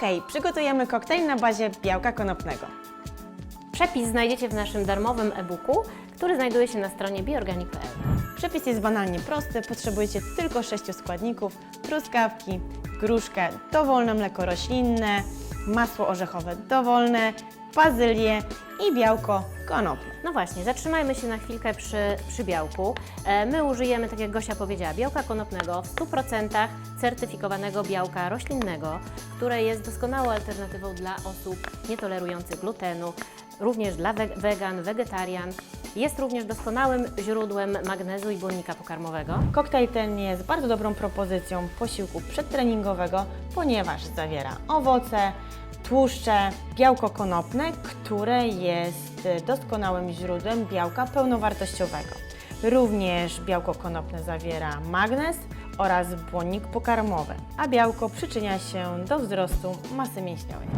Ok, przygotujemy koktajl na bazie białka konopnego. Przepis znajdziecie w naszym darmowym e-booku, który znajduje się na stronie biorganic.pl. Przepis jest banalnie prosty, potrzebujecie tylko sześciu składników, truskawki, gruszkę, dowolne mleko roślinne, masło orzechowe dowolne, bazylię i białko konopne. No właśnie, zatrzymajmy się na chwilkę przy, przy białku. E, My użyjemy, tak jak Gosia powiedziała, białka konopnego w 100% certyfikowanego białka roślinnego, które jest doskonałą alternatywą dla osób nietolerujących glutenu, również dla we- wegan, wegetarian. Jest również doskonałym źródłem magnezu i błonnika pokarmowego. Koktajl ten jest bardzo dobrą propozycją posiłku przedtreningowego, ponieważ zawiera owoce, tłuszcze, białko konopne, które jest doskonałym źródłem białka pełnowartościowego. Również białko konopne zawiera magnez oraz błonnik pokarmowy, a białko przyczynia się do wzrostu masy mięśniowej.